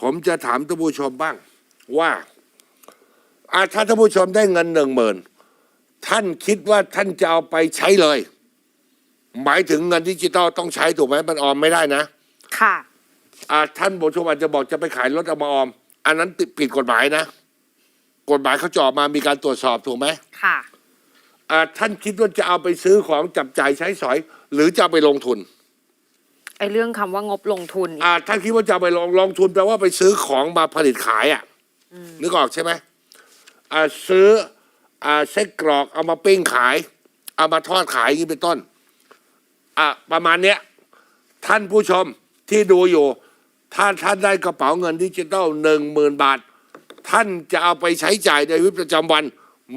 ผมจะถามท่านผู้ชมบ้าง ว่าอาถ้าท่านผู้ชมได้เงินหนึ่งหมื่นท่านคิดว่าท่านจะเอาไปใช้เลย หมายถึงเงินดิจิตอลต้องใช้ถูกไหมมันออมไม่ได้นะ ค่ะอ่าท่านผู้ชมอาจจะบอกจะไปขายรถเอามาออม อันนั้นติดผิดกฎหมายนะ กฎหมายเขาจะออกมามีการตรวจสอบถูกไหมค่ะอ่าท่านคิดว่าจะเอาไปซื้อของจับจ่ายใช้สอย หรือจะเอาไปลงทุน ไอเรื่องคำว่างบลงทุนอ่าท่านคิดว่าจะเอาไปลงลงทุนแปลว่าไปซื้อของมาผลิตขายอะนึกออกใช่ไหมอ่าซื้ออ่าเส้นกรอกเอามาปิ้งขาย เอามาทอดขายอย่างนี้เป็นต้น อ่าประมาณเนี้ย ท่านผู้ชมที่ดูอยู่ ถ้าท่านได้กระเป๋าเงินดิจิตอลหนึ่งหมื่นบาท ท่านจะเอาไปใช้จ่ายในชีวิตประจำวัน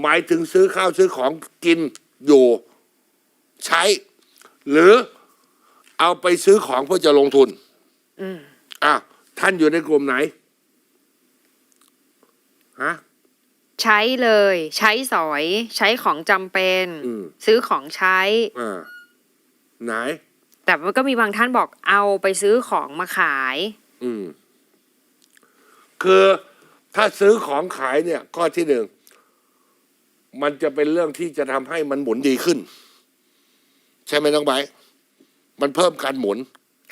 หมายถึงซื้อข้าวซื้อของกินอยู่ ใช้ หรือ เอาไปซื้อของเพื่อจะลงทุนอืมอะท่านอยู่ในกลุ่มไหนฮะใช้เลย ใช้สอย ใช้ของจำเป็นอืมซื้อของใช้อ่าไหน แต่มันก็มีบางท่านบอกเอาไปซื้อของมาขาย อืม คือถ้าซื้อของขายเนี่ย ข้อที่หนึ่งมันจะเป็นเรื่องที่จะทำให้มันหมุนดีขึ้น ใช่ไหมน้องไบร์ท มันเพิ่มการหมุน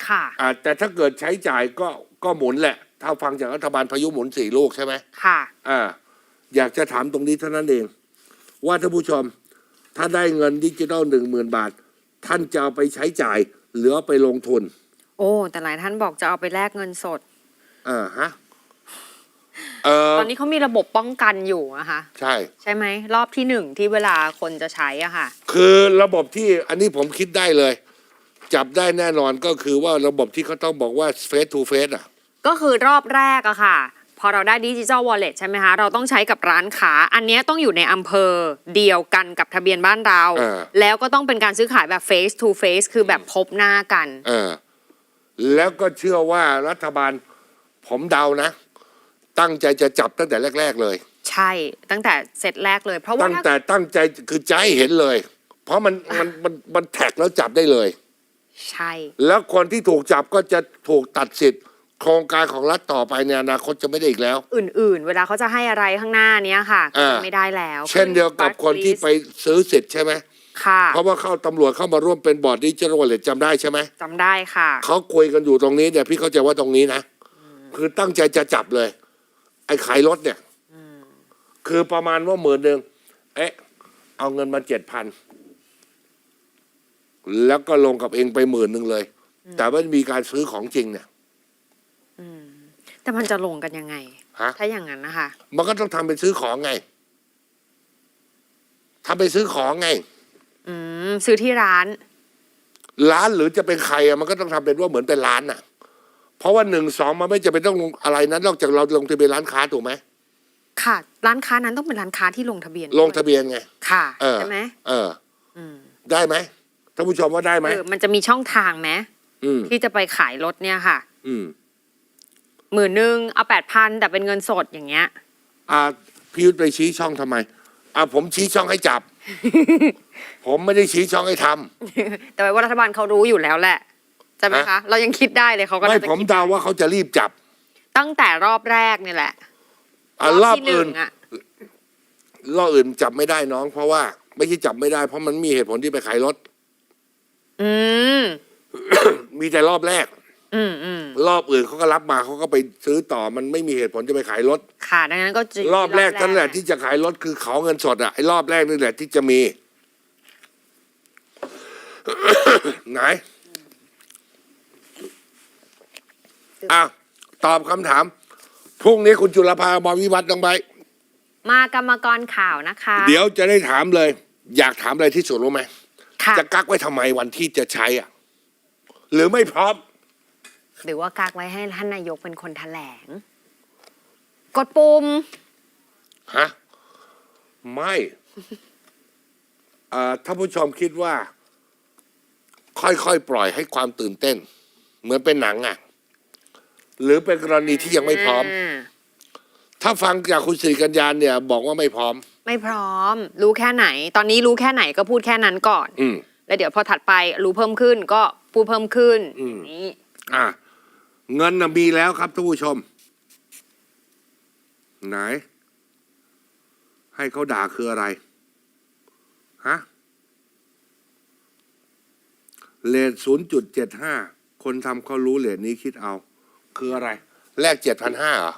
ค่ะ อ่าแต่ถ้าเกิดใช้จ่ายก็ก็หมุนแหละ ถ้าฟังจากรัฐบาลพายุหมุนสี่ลูกใช่ไหมค่ะ อ่า อยากจะถามตรงนี้เท่านั้นเอง ว่าท่านผู้ชม ถ้าได้เงินดิจิทัลหนึ่งหมื่นบาท ท่านจะเอาไปใช้จ่าย หรือเอาไปลงทุนโอ้ แต่หลายท่านบอกจะเอาไปแลกเงินสด อ่าฮะเออตอนนี้เขามีระบบป้องกันอยู่นะคะ ใช่ ใช่ไหม รอบที่หนึ่งที่เวลาคนจะใช้อะค่ะ คือระบบที่อันนี้ผมคิดได้เลย จับได้แน่นอนก็คือว่าระบบที่เขาต้องบอกว่า face to face อะ ก็คือรอบแรกอะค่ะ พอเราได้ดิจิ t a ลวอลเล็ตใช่ไหมคะ เราต้องใช้กับร้านค้า อันเนี้ยต้องอยู่ในอำเภอเดียวกันกับทะเบียนบ้านเรา เออ แล้วก็ต้องเป็นการซื้อขายแบบ face to face คือแบบพบหน้ากัน เออ แล้วก็เชื่อว่ารัฐบาลผมเดานะ ตั้งใจจะจับตั้งแต่แรก ๆ เลย ใช่ตั้งแต่เซตแรกเลย เพราะว่าตั้งถ้า แต่ตั้งใจคือจะให้เห็นเลย เพราะมันมันมันมันแท็กแล้วจับได้เลย ใช่ แล้วคนที่ถูกจับก็จะถูกตัดสิทธิ์ โครงการของรัฐต่อไปในอนาคตจะไม่ได้อีกแล้ว อื่นๆ เวลาเขาจะให้อะไรข้างหน้าเนี้ยค่ะก็อ่าจะไม่ได้แล้วเช่นเดียวกับคนที่ไปซื้อสิทธิ์ใช่ไหมค่ะ เพราะว่าเข้าตำรวจเข้ามาร่วมเป็นบอร์ดดิจิทัลวอลเล็ตจำได้ใช่ไหมจำได้ค่ะ เขาคุยกันอยู่ตรงนี้เนี่ยพี่เข้าใจว่าตรงนี้นะ คือตั้งใจจะจับเลย ไอ้ขายรถเนี่ยคือประมาณว่าหมื่นหนึ่งเอ๊ะ เอาเงินมาเจ็ดพัน แล้วก็ลงกับเองไปหมื่นหนึ่งเลย แต่ว่ามีการซื้อของจริงเนี่ยแต่มันจะลงกันยังไง ฮะ ถ้าอย่างนั้นนะคะ มันก็ต้องทำเป็นซื้อของไงทำไปซื้อของไง อืม ซื้อที่ร้าน ร้านหรือจะเป็นใครอะมันก็ต้องทำเป็นว่าเหมือนเป็นร้านน่ะเพราะว่าหนึ่งสองมันไม่จะเป็นต้องลงอะไรนั้นนอกจากเราลงทะเบียนร้านค้าถูกไหมค่ะ ร้านค้านั้นต้องเป็นร้านค้าที่ลงทะเบียนลงทะเบียนไง ค่ะ เออใช่ไหมเออ อืม ได้ไหม ท่านผู้ชมว่าได้ไหม เออมันจะมีช่องทางไหมอืม ที่จะไปขายรถเนี่ยค่ะอืม หมื่นหนึ่งเอาแปดพันแต่เป็นเงินสดอย่างเงี้ย อ่าพี่ยุทธไปชี้ช่องทำไม อ่าผมชี้ช่องให้จับ ผมไม่ได้ชี้ช่องให้ทำ แต่ว่ารัฐบาลเขารู้อยู่แล้วแหละใช่ไหมฮะคะเรายังคิดได้เลยเขาก็ไม่น่าจะผมคิดเดาว่าเขาจะรีบจับตั้งแต่รอบแรกเนี่ยแหละอ่ารอบที่หนึ่อื่นงอะรอบอื่นจับไม่ได้น้อง เพราะว่าไม่ใช่จับไม่ได้เพราะมันมีเหตุผลที่ไปขายรถ อืม มีแต่รอบแรก อืมอืมรอบอื่นเขาก็รับมาเขาก็ไปซื้อต่อมันไม่มีเหตุผลจะไปขายรถ ค่ะดังนั้นก็จะรอบแรกนั่นแหละที่จะขายรถคือเขาเงินสดอะไอ้รอบแรกนี่แหละที่จะมี ไหนอะตอบคำถามพรุ่งนี้คุณจุลภาบอมวิวัฒน์ต้องไปมากรรมกรข่าวนะคะ เดี๋ยวจะได้ถามเลย อยากถามอะไรที่สุดรู้ไหมค่ะ จะกักไว้ทำไมวันที่จะใช้อะหรือไม่พร้อม หรือว่ากักไว้ให้ท่านนายกเป็นคนแถลง กดปุ่มฮะไม่เอ่อถ้าผู้ชมคิดว่า ค่อยๆปล่อยให้ความตื่นเต้น เหมือนเป็นหนังอะ หรือเป็นกรณีที่ยังไม่พร้อมาถ้าฟังจากคุณสิริกัญญาเนี่ย บอกว่าไม่พร้อม ไม่พร้อม รู้แค่ไหน ตอนนี้รู้แค่ไหนก็พูดแค่นั้นก่อน อืมแล้วเดี๋ยวพอถัดไปรู้เพิ่มขึ้นก็พูดเพิ่มขึ้นอืมอย่างนี้ อะเงินนะมีแล้วครับท่านผู้ชม ไหน ให้เขาด่าคืออะไร ฮะเลทศูนย์จุดเจ็ดห้าคนทำเขารู้เลทนี้คิดเอา คืออะไร แลกเจ็ดพันห้าเหรอ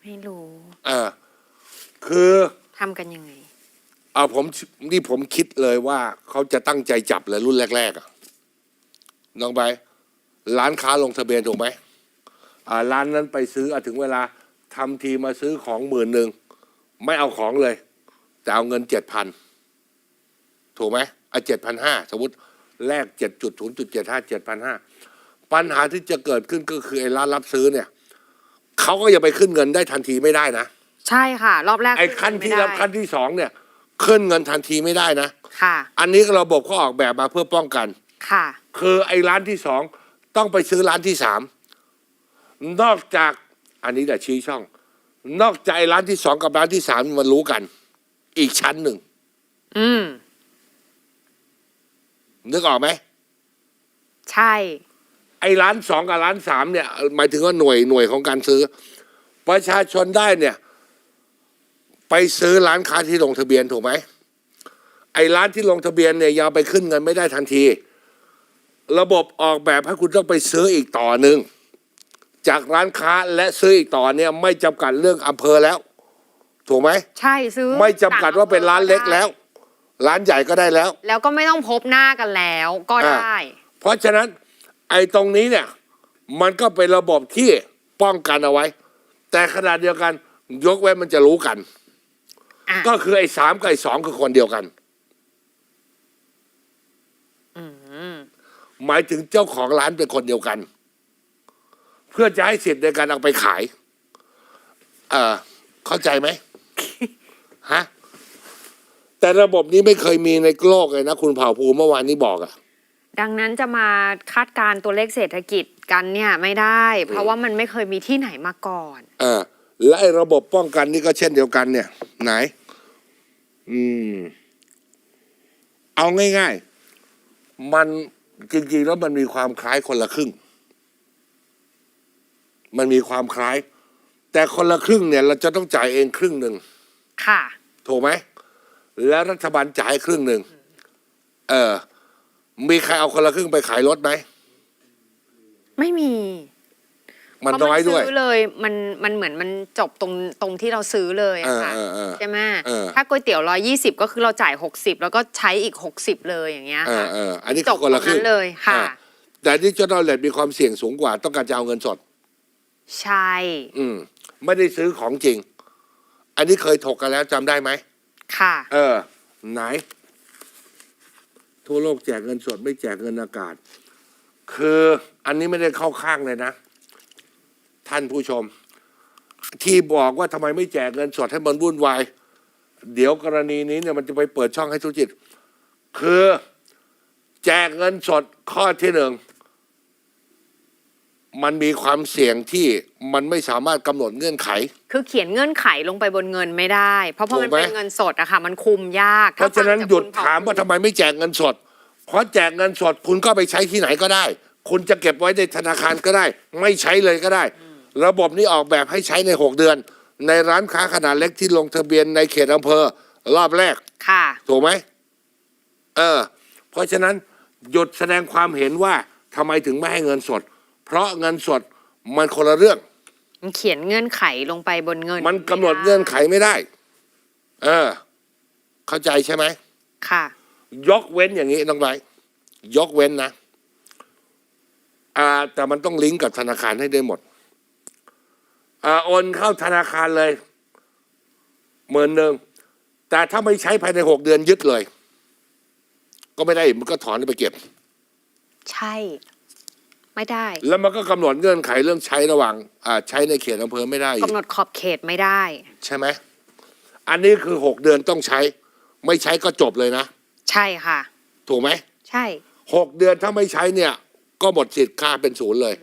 ไม่รู้ เออ คือทำกันยังไง เอาผมนี่ผมคิดเลยว่าเขาจะตั้งใจจับเลยรุ่นแรก ๆอะน้องไปร้านค้าลงทะเบียนถูกไหมอ่าร้านนั้นไปซื้ออะถึงเวลาทำทีมาซื้อของหมื่นหนึ่งไม่เอาของเลย แต่เอาเงินเจ็ดพันถูกไหมอะเจ็ดพันห้าสมมติแลกเจ็ดจุดศูนย์จุดเจ็ดห้าเจ็ดพันห้าปัญหาที่จะเกิดขึ้นก็คือไอ้ร้านรับซื้อเนี่ยเขาก็ยังไปขึ้นเงินได้ทันทีไม่ได้นะ ใช่ค่ะ รอบแรกไอ้ขั้นที่รับไม่ได้ขั้นที่สองเนี่ยขึ้นเงินทันทีไม่ได้นะค่ะ อันนี้ระบบเขาออกแบบมาเพื่อป้องกัน ค่ะ คือไอ้ร้านที่สองต้องไปซื้อร้านที่สามนอกจากอันนี้แหละชี้ช่อง นอกจากไอ้ร้านที่สองกับร้านที่สามมันรู้กัน อีกชั้นหนึ่งอืมนึกออกไหมใช่ ไอ้ร้านสองกับร้านสามเนี่ยหมายถึงว่าหน่วยหน่วยของการซื้อ ประชาชนได้เนี่ย ไปซื้อร้านค้าที่ลงทะเบียนถูกไหมไอ้ร้านที่ลงทะเบียนเนี่ยยังไปขึ้นเงินไม่ได้ทันที ระบบออกแบบให้คุณต้องไปซื้ออีกต่อหนึ่งจากร้านค้าและซื้ออีกต่อเนี่ยไม่จำกัดเรื่องอำเภอแล้ว ถูกไหมใช่ซื้อไม่จำกัดว่าเป็นร้านเล็กแล้ว ร้านใหญ่ก็ได้แล้ว แล้วก็ไม่ต้องพบหน้ากันแล้วก็ได้ เพราะฉะนั้นไอ้ตรงนี้เนี่ย มันก็เป็นระบบที่ป้องกันเอาไว้ แต่ขนาดเดียวกันยกเว้นมันจะรู้กัน อะ ก็คือไอ้สามกับไอ้สองคือคนเดียวกันอืมหมายถึงเจ้าของร้านเป็นคนเดียวกัน เพื่อจะให้สิทธิ์ในการเอาไปขาย เออเข้าใจไหม ฮะ แต่ระบบนี้ไม่เคยมีในโลกเลยนะ คุณเผ่าภูมิเมื่อวานนี้บอกอะ ดังนั้นจะมาคาดการณ์ตัวเลขเศรษฐกิจกันเนี่ยไม่ได้ เพราะว่ามันไม่เคยมีที่ไหนมาก่อน เออ และไอ้ระบบป้องกันนี่ก็เช่นเดียวกันเนี่ย ไหน อืม เอาง่าย ๆ มันจริงๆแล้วมันมีความคล้ายคนละครึ่ง มันมีความคล้าย แต่คนละครึ่งเนี่ย เราจะต้องจ่ายเองครึ่งหนึ่งค่ะ ถูกไหม แล้วรัฐบาลจ่ายครึ่งหนึ่ง เออ มีใครเอาคนละครึ่งไปขายรถไหม ไม่มี มันเพราะน้อยด้วยซื้อเลยมันมันเหมือนมันจบตรงตรงที่เราซื้อเลยอะค่ะเออเออเออใช่ไหมเออ ถ้าก๋วยเตี๋ยวร้อยี่สิบก็คือเราจ่ายหกสิบแล้วก็ใช้อีกหกสิบเลยอย่างเงี้ยเออค่ะ เอออันนี้จคืบอคนละครึ่งตรงนั้นเลยค่ะ อ่าแต่ดิจิทัลเลทมีความเสี่ยงสูงกว่า ต้องการจะเอาเงินสด ใช่อืม ไม่ได้ซื้อของจริง อันนี้เคยถกกันแล้วจำได้ไหม ค่ะ เออ ไหน ทั่วโลกแจกเงินสดไม่แจกเงินอากาศ คืออันนี้ไม่ได้เข้าข้างเลยนะ ท่านผู้ชม ที่บอกว่าทำไมไม่แจกเงินสดให้มันวุ่นวายเดี๋ยวกรณีนี้เนี่ยมันจะไปเปิดช่องให้ธุรกิจ คือแจกเงินสดข้อที่หนึ่งมันมีความเสี่ยงที่มันไม่สามารถกำหนดเงื่อนไข คือเขียนเงื่อนไขลงไปบนเงินไม่ได้ เพราะพอมันถูกไหมเป็นเงินสดอะค่ะมันคุมยากเพราะฉะนั้นถ้ฟังจกหยุดคุณเผ่ถามว่าทำไมไม่แจกเงินสด เพราะแจกเงินสดคุณก็ไปใช้ที่ไหนก็ได้ คุณจะเก็บไว้ในธนาคารก็ได้ ไม่ใช้เลยก็ได้ ระบบนี้ออกแบบให้ใช้ในหกเดือน ในร้านค้าขนาดเล็กที่ลงทะเบียนในเขตอำเภอรอบแรก ค่ะ ถูกไหมเออ เพราะฉะนั้นหยุดแสดงความเห็นว่าทำไมถึงไม่ให้เงินสด เพราะเงินสดมันคนละเรื่อง มันเขียนเงื่อนไขลงไปบนเงินมันกำหนดเงื่อนไขไม่ได้ เออ เข้าใจใช่ไหม ค่ะ ยกเว้นอย่างนี้น้องไบร์ทยกเว้นนะ อ่า แต่มันต้องลิงก์กับธนาคารให้ได้หมดอ่า โอนเข้าธนาคารเลยหมื่นหนึ่งแต่ถ้าไม่ใช้ภายในหกเดือนยึดเลย ก็ไม่ได้มันก็ถอนไปเก็บ ใช่ ไม่ได้ แล้วมันก็กำหนดเงื่อนไขเรื่องใช้ระหว่างอ่าใช้ในเขตอำเภอไม่ได้อีกำกหนดขอบเขตไม่ได้ ใช่ไหมอันนี้คือหกเดือนต้องใช้ ไม่ใช้ก็จบเลยนะ ใช่ค่ะ ถูกไหม ใช่หกเดือนถ้าไม่ใช้เนี่ย ก็หมดสิทธิ์ค่าเป็นศูนย์เลย